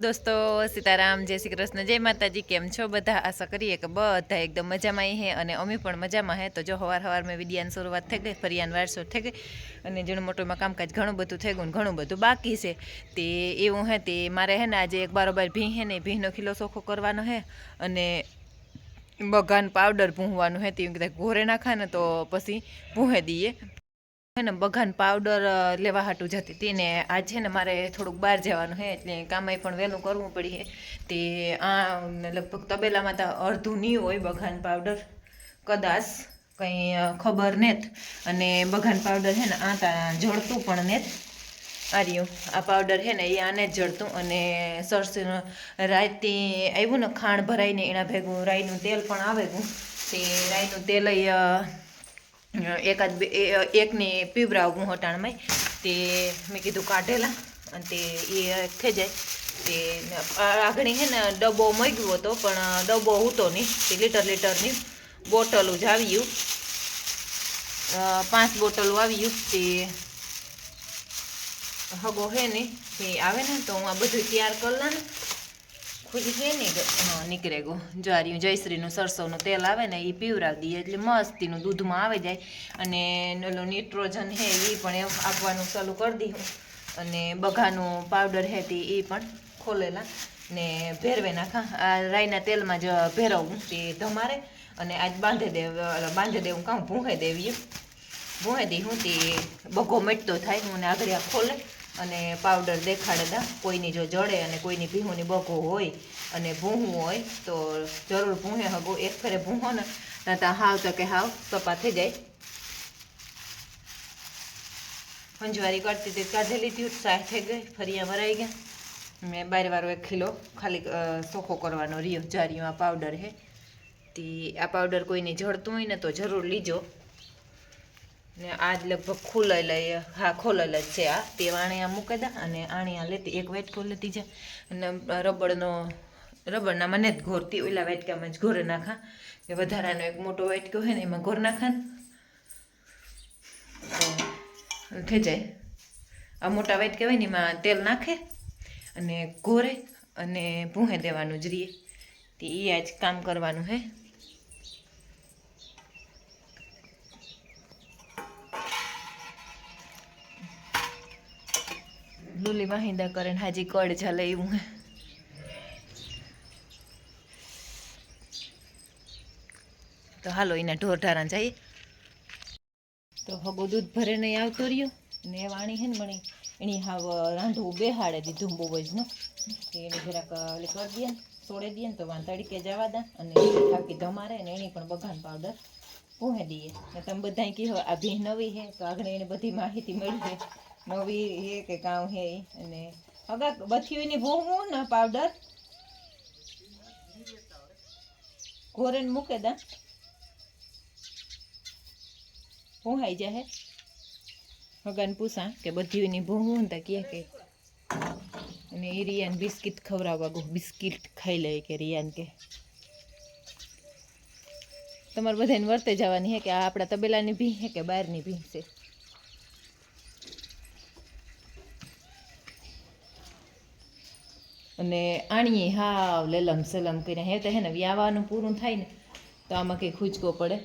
દોસ્તો, સીતારામ, જય શ્રી કૃષ્ણ, જય માતાજી, કેમ છો બધા? આશા કરીએ કે બધા એકદમ મજામાં હે અને અમે પણ મજામાં હે. તો જો હવાર હવાર મેં વિડિયાની શરૂઆત થઈ ગઈ, ફરિયાન વારસો થઈ ગઈ અને જેનું મોટુંમાં કામકાજ ઘણું બધું થઈ ગયું ઘણું બધું બાકી છે. તે એવું હે, તે મારે હે ને આજે એક બારોબાર ભીં હે ને ભીંનો ખીલો ચોખ્ખો કરવાનો હે અને બગાન પાવડર ભૂંવાનું હે, તે કદાચ ઘોરે નાખા ને તો પછી ભૂંહે દઈએ. હે ને બઘાન પાવડર લેવા હાટું જતી હતી ને આજ છે ને મારે થોડુંક બહાર જવાનું છે એટલે કામય પણ વહેલું કરવું પડી છે તે આ લગભગ તબેલામાં તો અડધું નહીં હોય બઘાન પાવડર કદાચ કંઈ ખબર નેત. અને બઘાન પાવડર છે ને આ તા જળતું પણ નેત. આર્યું આ પાવડર છે ને એ આને જ જળતું અને સરસ રાયતી આવ્યું ને ખાણ ભરાઈને એના ભેગું રાઈનું તેલ પણ આવે ગયું તે રાઈનું તેલ એકાદ બે એકને પીવરાવું તે મેં કીધું કાઢેલા અને તે એ થઈ જાય. તે આગળ છે ને ડબ્બો મગ્યો હતો, પણ ડબ્બો હતો નહીં. તે લીટર લીટરની બોટલો જ આવ્યું પાંચ બોટલો આવ્યું તે હગો હે ને, તે આવે ને તો હું આ બધું તૈયાર કરી ને ખુલી છે ને નીકળે ગો, જ્વારિયું જયશ્રીનું સરસવનું તેલ આવે ને એ પીવરાવી દઈએ, એટલે મસ્તીનું દૂધમાં આવી જાય. અને ઓલું નિટ્રોજન હે એ પણ આપવાનું ચાલુ કરી દીધું. અને બઘાનું પાવડર હે તે એ પણ ખોલેલા ને ભેરવે નાખા. આ રાઈના તેલમાં જ ભેરવવું તે ધમારે. અને આજ બાંધી દે બાંધી દેવું કાં ભૂંહે દેવી ભૂંહે દઈ હું તે બગો મટતો થાય હું ને આગળ ખોલે. અને પાવડર દેખાડે દા કોઈની જો જડે અને કોઈની ભીહુની બગો હોય અને ભૂહું હોય તો જરૂર ભૂંહે હગો, એક ફેરે ભૂહો ને ત્યાં હાવ તો કે હાવ સપા થઈ જાય. મંજવારી કરતી હતી કાઢેલી લીધી સાહ થઈ ગઈ ફરિયા ભરાઈ ગયા. મેં બાર વારો એક કિલો ખાલી સોખો કરવાનો રહ્યો જારીઓ આ પાવડર હે. તે આ પાવડર કોઈને જડતું હોય ને તો જરૂર લીજો. ને આજ લગભગ ખોલાયેલા હા, ખોલેલ જ છે આ. તે વાણિયા મૂકી દા અને આણિયા લેતી, એક વાટકો લેતી છે અને રબરનો રબરના મને જ ઘોરતી, ઓલા વાટકામાં જ ઘોરે નાખા. કે વધારાનો એક મોટો વાટકો હોય ને, એમાં ઘોર નાખા ને થઈ જાય. આ મોટા વાટકા હોય ને, એમાં તેલ નાખે અને ઘોરે અને ભૂંહે દેવાનું જ રીએ. તે એ આજ કામ કરવાનું હે. લુલી માહિંદા કરે ને હાજી કડ ચાલે એવું તો હાલો, એના ઢોર ઢારા જઈએ. તો હગો દૂધ ભરે નહીં આવતો રહ્યો. ને વાણી હે ને મણી, એની હાવ રાંધવું બેહાડે દીધું બહુ જ એને જરાક એટલે કરી દે ને છોડી દે ને તો વાંતાડી કે જવા દે અને થાકી ધમારે ને એની પણ બગાન પાવડર પૂહે દઈએ. તમે બધા કહો, આ ભી નવી હે, તો આગળ એને બધી માહિતી મળી છે નવી હે કે કાં હે અને હગા બધી એની ભૂંગું ને પાવડર. ઘોરે મૂકે દા. ભૂંહાઈ જાહે. હગાને પૂછા કે બધીની એની તો ને તા કહે કે. અને એ રિયાન બિસ્કિટ ખવડાવવા ગો. બિસ્કિટ ખાઈ લે કે રિયાન કે. તમારે બધાને વર્તે જવાની હે કે આ આપણા તબેલાની ભી હે કે બહારની ભી છે અને આણીએ, હાવ, લેલમ સલમ કરીને. હે તો હે ને, વ્યાવાનું પૂરું થાય ને, તો આમાં કંઈ ખૂચકો પડે.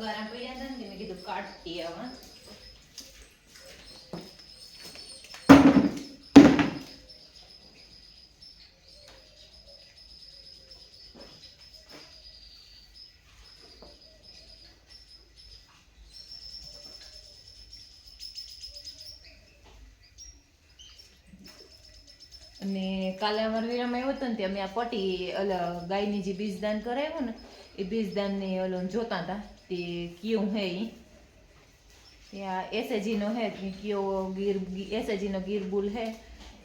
બગારા પડ્યા હતા ને મેં કીધું કાઢતી આવા અને કાલે અમારે વિરામાં આવ્યો હતો ને ત્યાં અમે આ પટી ઓલા ગાયની જે બીજદાન કરાવ્યું ને, એ બીજદાનની ઓલો જોતા હતા. તે કયું હે ઈ? ત્યાં એસએજીનો હે, કયો ગીર એસએજીનો ગીર બુલ હે,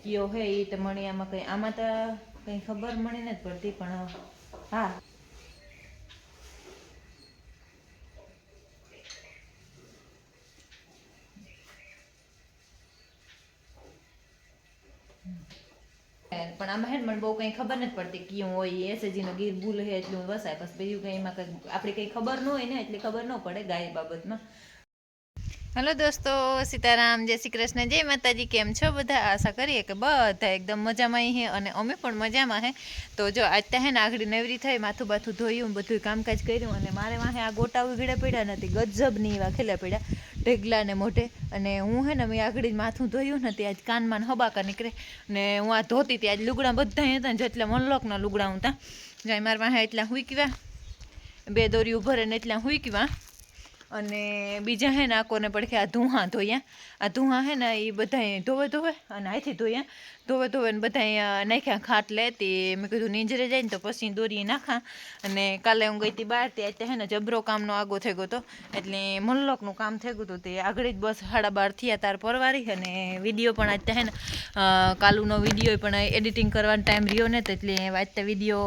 કયો હે એ તો મને આમાં કંઈ આમાં તો કંઈ ખબર મળી નથી પડતી, પણ હા. પણ આમાં હે મને બહુ કંઈ ખબર નથી પડતી કયું હોય એસએજીનો ગીર, ભૂલ હે એટલું વસાય. પછી બીજું કંઈ એમાં કંઈ આપણે કંઈ ખબર ન હોય ને એટલે ખબર ન પડે ગાય બાબતમાં. હલો દોસ્તો, સીતારામ, જય શ્રી કૃષ્ણ, જય માતાજી, કેમ છો બધા? આશા કરીએ કે બધા એકદમ મજામાં હે અને અમે પણ મજામાં હે. તો જો આજ તો હે ને આગળ નવરી થઈ, માથું બાથું ધોયું બધું કામકાજ કર્યું અને મારે વાહે આ ગોટા ઉઘડે પડ્યા નથી, ગજબની એવા ખેલા પડ્યા. ઢેગલા ને મોઢે. અને હું હે ને, મેં આગળ જ માથું ધોયું ને ત્યાં આજ કાનમાં હબાકા નીકળે. ને હું આ ધોતી ત્યાં જ લુગડા બધા હતા ને જેટલા મનલોકના લુગડા હું ત્યાં. જાય મારા વાહે એટલા હુઈકવા બે દોરી ઉભરે ને એટલા હુઈકવા અને બીજા હે ને આકોને પડખે આ ધુહા ધોયા. આ ધુહા હે ને એ બધા ધોવે ધોવે અને હાથથી ધોયા. ધોવે ધોવે ને બધા નાખ્યા ખાટ લેતી મેં કીધું નીંજરે જાય ને તો પછી દોરી નાખા. અને કાલે હું ગઈ હતી બહાર ત્યાં હે ને જબરો કામનો આગો થઈ ગયો હતો. એટલે મનલોકનું કામ થઈ ગયું હતું તે આગળ જ બસ સાડા બાર થયા તાર પરવારી અને વીડિયો પણ આજ હે ને કાલુનો વીડિયો પણ એડિટિંગ કરવાનો ટાઈમ રહ્યો ને તો એટલે વાંચતા વીડિયો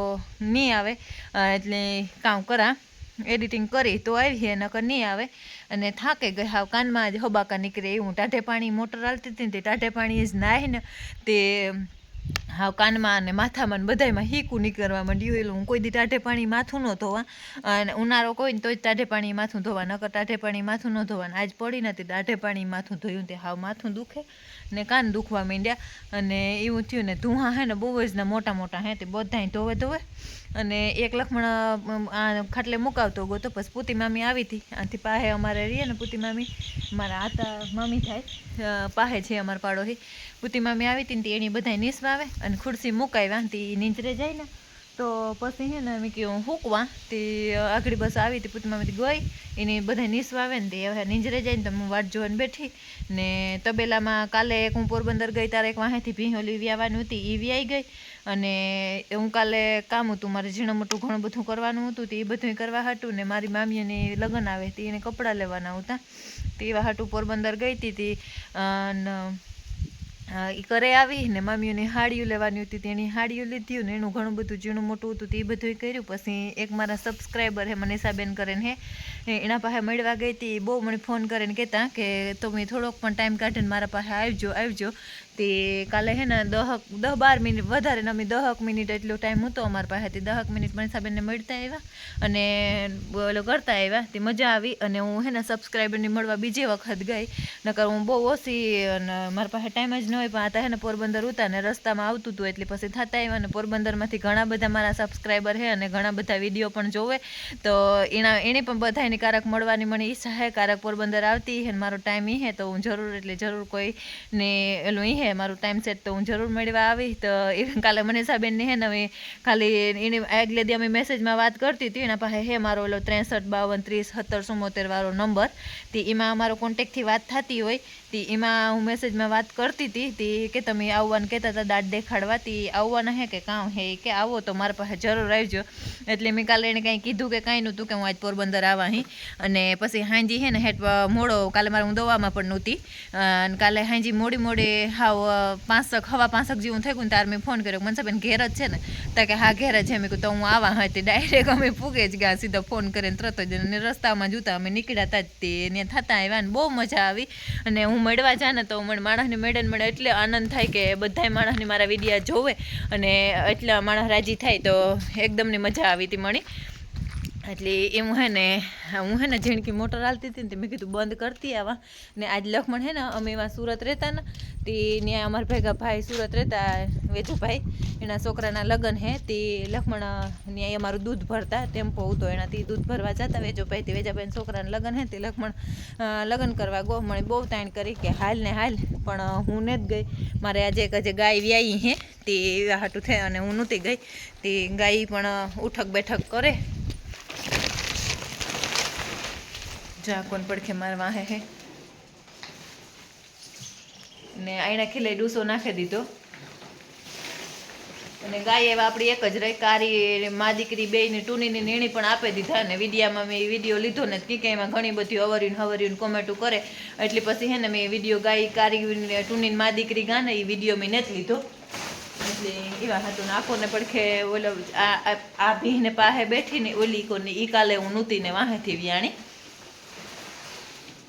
નહીં આવે. એટલે કામ કરા. એડિટિંગ કરી તો આવી નકર નહીં આવે. અને થાકે ગઈ, હાવ કાનમાં જ હબાકા નીકળે એવું. ટાઢે પાણી મોટર હાલતી હતી ને તે ટાઢે પાણી જ નાહે ને તે હાવ કાનમાં અને માથામાં બધામાં હીકું નીકળવા માંડ્યું એટલે હું કોઈ દી ટાઢે પાણી માથું ન ધોવા. અને ઉનાળો કોઈ ને તો જ ટાઢે પાણી માથું ધોવા. નકર ટાઢે પાણી માથું ન ધોવાનું આજ પડી નથી ટાઢે પાણી માથું ધોયું તે હાવ માથું દુખે ને કાન દુખવા માંડ્યા. અને એવું થયું ને ધુહા હે ને બહુ જ ને મોટા મોટા હે તે બધાય ધોવે ધોવે અને એક લખમણ આ ખાટલે મુકાવતો ગયો તો પછી પૂતી મામી આવી હતી. આથી પાહે અમારે રહીએ ને પૂતી મામી, મારા આતા મામી થાય. પાહે છે અમારા પાડોશી. પૂતી મામી આવી હતી ને એની બધાય નીસવા આવે અને ખુરશી મુકાવ્યા તે નીંચરે જાય ને. તો પછી હે ને મેં કહ્યું હુકવા. તે આગળી બસ આવી હતી પૂતી ગઈ. એની બધા નીસવા ને તે હવે નીંજરે જાય ને તો હું વાટ જોઈને બેઠી. ને તબેલામાં કાલે એક હું પોરબંદર ગઈ, તારે એક વાહેથી ભીંહોલી વ્યાવાની હતી એ વ્યાઈ ગઈ. અને હું કાલે કામ હતું, મારે ઝીણું મોટું ઘણું બધું કરવાનું હતું, તે એ બધું કરવા હાટું ને મારી મામીને લગ્ન આવે, તે એને કપડાં લેવાના હતા. તે એવા હાટું પોરબંદર ગઈ હતી, તે એ ઘરે આવી ને મમ્મીઓને હાડીઓ લેવાની હતી તેની હાડિયું લીધી ને એનું ઘણું બધું ઝીણું મોટું હતું, તે બધું કર્યું. પછી એક મારા સબસ્ક્રાઈબર હે, મનીષાબેન કરીને હે એના પાસે મળવા ગઈ હતી. બહુ મને ફોન કરીને કહેતા કે, તમે થોડોક પણ ટાઈમ કાઢીને મારા પાસે આવજો આવજો. તે કાલે હે ને દહક, દહ બાર મિનિટ, વધારે ને અમે દહક મિનિટ એટલો ટાઈમ હતો અમારા પાસેથી. દહક મિનિટ મનીષાબેનને મળતા આવ્યા અને ઓલો કરતા આવ્યા. તે મજા આવી અને હું હે ને સબસ્ક્રાઈબરને મળવા બીજી વખત ગઈ. નકર હું બહુ ઓછી અને મારા પાસે ટાઈમ જ ન હોય, પણ આતા તો હે ને પોરબંદર ઉતા ને રસ્તામાં આવતું હતું એટલે પછી થતા આવ્યા અને પોરબંદરમાંથી ઘણા બધા મારા સબસ્ક્રાઈબર છે અને ઘણા બધા વીડિયો પણ જોવે. તો એના, એને પણ બધાની કારક મળવાની મને ઈચ્છા હે. કારક પોરબંદર આવતી હે મારો ટાઈમ ઈ હે, તો હું જરૂર એટલે જરૂર કોઈ ને એલું ઈ હે મારું ટાઈમ સેટ તો હું જરૂર મળવા આવી તો એ કાલે મનીષાબેનને હે ને હવે ખાલી એને આગલે દી અમે મેસેજમાં વાત કરતી હતી, એના પાસે હે મારો ઓલો ત્રેસઠ, બાવન, ત્રીસ, સત્તર ચુમ્મોતેર વાળો નંબર તે એમાં અમારો કોન્ટેક્ટથી વાત થતી હોય. તે, એમાં હું મેસેજમાં વાત કરતી હતી તે કે તમે આવવાનું કહેતા હતા દાંત દેખાડવા, તે આવવાના હે કે કામ હે? કે આવો તો મારા પાસે જરૂર આવજો. એટલે મેં કાલે એને કાંઈ કીધું કે કાંઈ નહોતું, કે હું આજ પોરબંદર આવા અહીં અને પછી હાંજી હે ને, હેઠ મોડો, કાલે મારે હું દવામાં પણ નહોતી. અને કાલે હાંજી મોડી મોડી હાવ પાંસક હવા પાંચક જેવું થઈ ગયું તાર મેં ફોન કર્યો મનસાબેન ઘેર જ છે ને. તો કે હા, ઘેર જ છે. મેં કહું તો હું આવા હતી ડાયરેક્ટ અમે પૂગે જ ગયા, સીધો ફોન કરીને તરત જ અને રસ્તામાં જોતા અમે નીકળ્યા હતા તે. ત્યાં થતા આવ્યા ને બહુ મજા આવી. અને હું મળવા જા ને તો મને માણસને મેળે મળે. એટલે આનંદ થાય કે બધાય માણસની મારા વિડીયા જોવે. અને એટલા માણસ રાજી થાય તો એકદમની મજા આવી હતી મળી. એટલે એમ હે ને, હું હે ને જેણકી મોટર હાલતી હતી ને તે મેં કીધું બંધ કરતી આવા. ને આજ લખમણ હે ને, અમે એમાં સુરત રહેતા ને, તે ત્યાં અમારા ભેગા ભાઈ સુરત રહેતા વેજુભાઈ એના છોકરાના લગ્ન હે, તે લખમણ ત્યાં અમારું દૂધ ભરતા, ટેમ્પો હતો એનાથી દૂધ ભરવા જતા, વેજુભાઈ તે વેજાભાઈના છોકરાના લગ્ન હે તે લખમણ લગ્ન કરવા ગો, મને બહુ તાણ કરી કે હાલ ને હાલ, પણ હું ને જ ગઈ. મારે આજે એક આજે ગાય વ્યાઈ હે, તે હાટું થાય અને હું નહોતી ગઈ. તે ગાય પણ ઉઠક બેઠક કરે. જા કોણ પડખે મારવા હે હે ને આઈના ખીલે ડૂસો નાખી દીધો અને ગાય એવા આપણી એક જ રહી કારી મા દીકરી બેયની ટૂનીની નીણી પણ આપી દીધા અને વિડીયામાં મેં વીડિયો લીધો ને કે એમાં ઘણી બધી અવર્યું હવર્યું કોમેન્ટો કરે. એટલે પછી હે ને મેં વીડિયો ગાય કારી ટૂનીની મા દીકરી ગાને એ વીડિયો મેં નથી લીધો. એટલે એવા હતું ને આખોને પડખે ઓલો આ, આ- ભીને પાસે બેઠીને ઓલી કોને, ઈ કાલે હું નૂતીને વાહેથી વ્યાણી.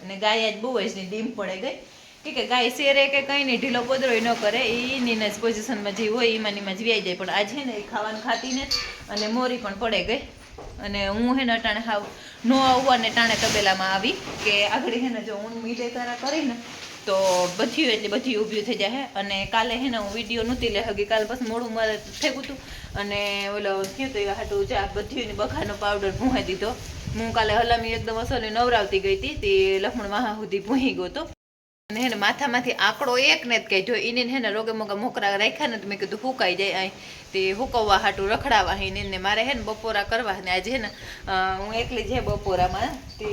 અને ગાય આજ બહુ જ ડીમ પડે ગઈ. કે કે ગાય શેરે કે કંઈ નહીં, ઢીલો પોદરોય ન કરે. એની જ પોઝિશનમાં જે હોય એમાં એમાં જ વ્યાઈ જાય. પણ આજે ને, એ ખાવાનું ખાતી ને અને મોરી પણ પડે ગઈ. અને હું હે ને અટાણે હાવ નો આવવાને ટાણે તબેલામાં આવી કે આગળ હે ને જો હું મીલે તારા કરીને તો બધું એટલે બધી ઊભી થઈ જાય અને કાલે હે ને હું વીડિયો નહોતી લે હગી. કાલે પછી મોડું મારે થયું હતું. અને ઓલો થયું તો એ હાટું ચા બધ્યું બખાનો પાવડર ભૂંહાઈ દીધો. હું કાલે હલામી એકદમ અસલી નવરાવતી ગઈ હતી, તે લખમણ મહા સુધી ભૂહી ગયો હતો. અને એને માથામાંથી આંકડો એક ને જ કાઢ્યો. એને હે ને રોગે મોગા મોકરા રાખ્યા ને તો મેં કીધું હુકાઈ જાય અહીં. તે હુકવવા હાટું રખડાવા એને ને મારે હે ને બપોરા કરવા ને આજે હે ને હું એકલી જે બપોરામાં. તે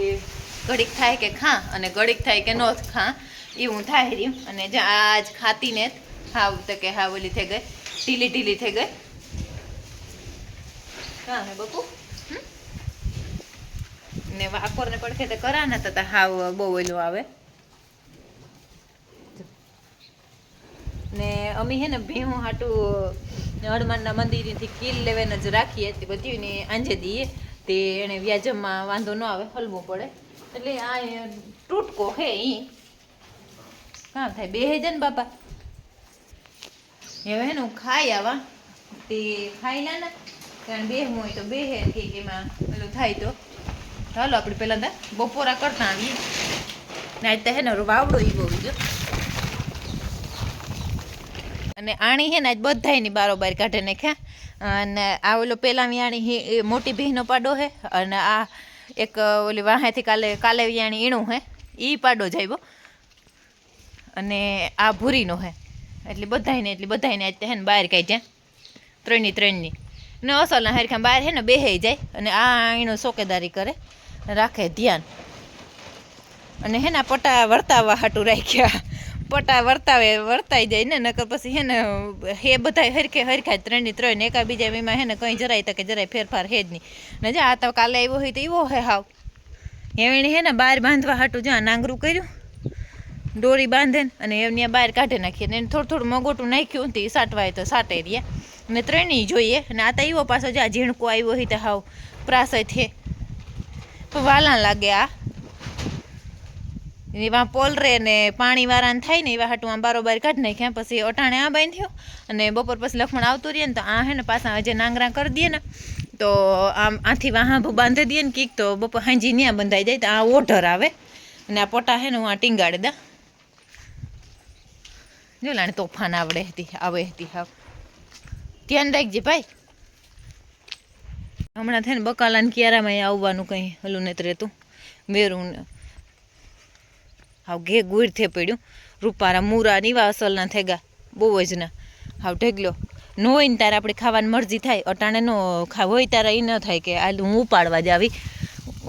ઘડીક થાય કે ખા અને ઘડીક થાય કે ન ખા. એવું થાય રહ્યું. અને જ્યાં આજ ખાતી ને હાવ તો કે હાવ ઓલી થઈ ગઈ. ઢીલી ઢીલી થઈ ગઈ. હા, હે બપુ? ને વાકોર ને પડખે તો કરા ને તો હાવ બહુ ઓલું આવે. ને અમે હે ને ભેહું હાટું હનુમાનના મંદિરથી કિલ લેવાને જ રાખીએ તે બધી આંજે દઈએ તે એને વ્યાજમમાં વાંધો ન આવે, હલવું પડે. એટલે આ તૂટકો હે ઈ. કામ થાય? બે હે ને બાપા. હવે હે ને હું ખાઈ આવા. તે ખાઈ ને. કારણ બે હોય તો બે હે કે એમાં પેલું થાય તો. ચાલો આપણે પહેલાં દા બપોરા કરતા આવીએ. ને આજ તો હે ને વાવડો એ બહુ જો અને આણી હે ને, આજ બધાયની બારોબાર કાઢે ને ખ્યા. અને આ ઓલો પેલા વિયાણી મોટી બહેનો પાડો હે. અને આ એક ઓલી વાહેથી કાલે કાલે વિયાણી ઈણું હે. એ પાડો જાયવો અને આ ભૂરીનો હે. એટલે બધાયને એટલે બધાયને આજ તો હે ને બહાર જાય ત્રણની ત્રણની. ને અસલના હરખા બહાર હે ને બેહાઈ જાય. અને આ એનો ચોકેદારી કરે. રાખે ધ્યાન. અને હેના પટા વર્તાવવા હાટું રાખ્યા. પટા વર્તાવે, વર્તાઈ જાય ને, નકર પછી હે ને હે બધા હરખે હરખા ત્રણની ત્રણ એકા બીજા એમાં હે ને કંઈ જરાય તકે જરાય ફેરફાર હે જ નહીં. ને જા, આ તો કાલે આવ્યો હોય તો એવો હે હાવ. એવણી હે ને બહાર બાંધવા હાટું જ્યાં નાંગરું કર્યું. દોરી બાંધે અને એમની બહાર કાઢી નાખીએ. ને એને થોડું થોડું મગોટું નાખ્યું તે સાટવાય તો સાટે રહ્યા. ને ત્રણેય જોઈએ. અને આ તો એવો પાછો જ્યાં ઝીણકો આવ્યો હોય તો હાવ. પ્રાસય થે પણ વાલા લાગે આ. એવા પોલરે ને પાણી વારાને થાય ને એવા હાટું આમ બારોબાર કાઢી નાખ્યા, પછી અટાણે આ બાંધ્યો અને બપોર પછી લખમણ આવતું રહીએ ને તો આ હે ને પાછા હજે નાંગરા કરી દઈએ ને, તો આમ આથી વાહા બાંધી દઈએ ને કીક, તો બપોર હાંજી ન્યા બંધાઈ જાય તો આ ઓઢર આવે. અને આ પોટા હે ને હું આ ટીંગાડી દા. જો લાણે તોફાન આવડે હતી, આવે હતી હાવ. ધ્યાન રાખજે ભાઈ. હમણાં થઈને બકાલાને કિયારામાં આવવાનું કંઈ હલું નથી રહેતું. મેરું હાવ ઘે ગુડ થઈ પડ્યું. રૂપારા મૂરા નીવા અસલના થેગા બહુ જ ના. હાવ ઢેગલો. ન હોય ને તારે આપણે ખાવાની મરજી થાય, અટાણે નો ખા હોય તારે એ ન થાય કે આ હું ઉપાડવા જ આવી.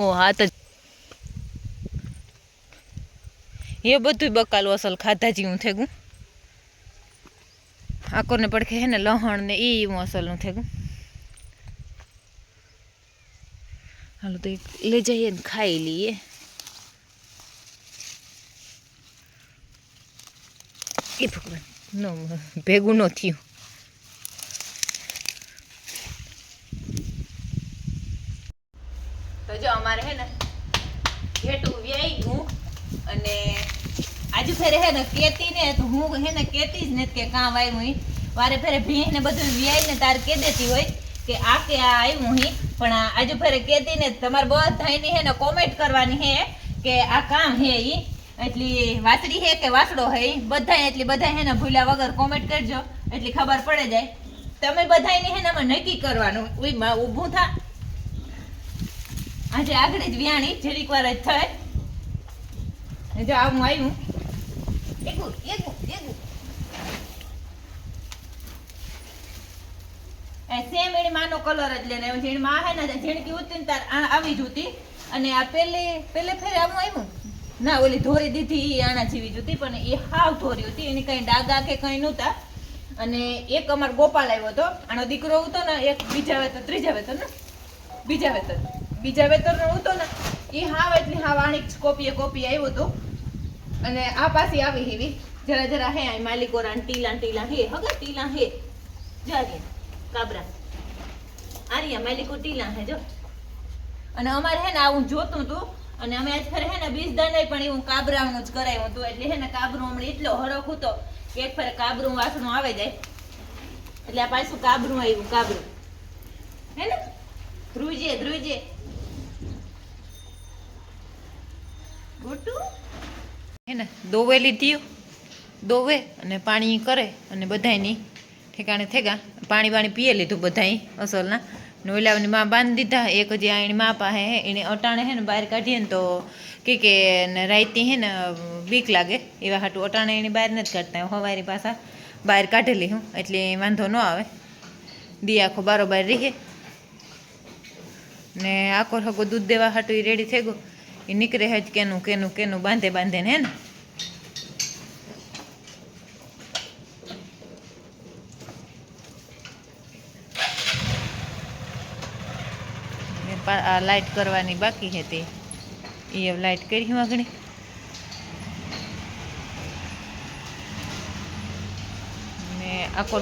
ઓ હા તો એ બધું બકાલું અસલ ખાધા જેવું થેગું આકોને પડખે હે ને લહણ ને એ અસલનું થેગું હાલો તો એક લઈ જઈએ ને ખાઈ લઈએ એ ભગવાન નો ભેગું ન થયું તો જો અમારે હે ને ઘેટું વ્યાઈ ગયું અને આજુ ફેરે હે ને કેતી ને તો હું હે ને કેતી જ નથી કે કામ આવ્યું ઈ વારે ફેરે ભીહ ને બધું વ્યાઈ ને તાર કે દેતી હોય કે આ કે આ આવ્યું હી પણ આજુ ફરે કેતી ને, તમારે બધાની હે ને કોમેન્ટ કરવાની હે કે આ કામ હે ઈ. એટલી વાસડી હે કે વાસડો હે બધા એટલી બધા હે ને ભૂલ્યા વગર કોમેન્ટ કરજો, એટલી ખબર પડે જાય. તમે બધાની હે ને આમાં નક્કી કરવાનું. ઉઈ માં ઊભું થા. આજે આગળ જ વ્યાણી, જરીક વાર જ થાય. જો આવું આવ્યું એકું એકું એકું સેમ એની માનો કલર જ લેને. ઝીણમાં હે ને ઝીણકી ઉતરી તાર આવી જ હતી અને આ પેલી પેલે ફેરે આવું આવ્યું ના, ઓલી ધોરી દીધી એ આના જેવી જ હતી પણ એ હાવ ધોરી હતી એની કઈ ડાગા કે કઈ નહોતા. અને એક અમાર ગોપાલ આવ્યો હતો. આનો દીકરો હતો ને, એક બીજા વેતર, ત્રીજા વેતર ને બીજા વેતર. બીજા વેતર નો હતો ને એ હાવ એટલી હાવ આણી કોપીએ કોપી આવ્યો હતો અને આ પાછી આવી હેવી. જરા જરા હે માલિકો ટીલા ટીલા હે, હગા ટીલા હે. જાગે કાબરા. આરિયા માલિકો ટીલા હે, જો. અને અમારે હે ને આવું જોતું હતું અને અમે આજ ફરે હે ને બીજ દાંડે પણ એવું કાબરાનું જ કરાયું હતું, એટલે હે ને કાબરું હમણાં એટલો હરખ હતો કે એક ફરે કાબરું વાસણું આવે જાય. એટલે આ પાછું કાબરું આવ્યું, કાબરું. હે ને? ધ્રુજે ધ્રુજે ગોટું? હે ને, દોવેલી થયું. દોવે અને પાણી કરે અને બધાયની ઠેકાણે થેગા પાણી વાણી પીએ લીધું બધાય અસલના. ને ઓલાની માં બાંધી દીધા, એક જે એની માં પાસે હે, એને અટાણે હે ને બહાર કાઢીએ ને તો કે કે રાઈતી હે ને બીક લાગે. એવા હાટું અટાણે એની બહાર નથી કાઢતા હવારી પાછા બહાર કાઢેલી હું, એટલે વાંધો ન આવે. દી આખો બારોબાર રીહે ને આખો હગો દૂધ દેવા હાટું એ રેડી થઈ ગયો. એ નીકળે હજ કેનું કેનું કેનું બાંધે બાંધે ને હે ને. આ લાઈટ કરવાની બાકી હતી. એ લાઈટ કરી આગળ. ને આખો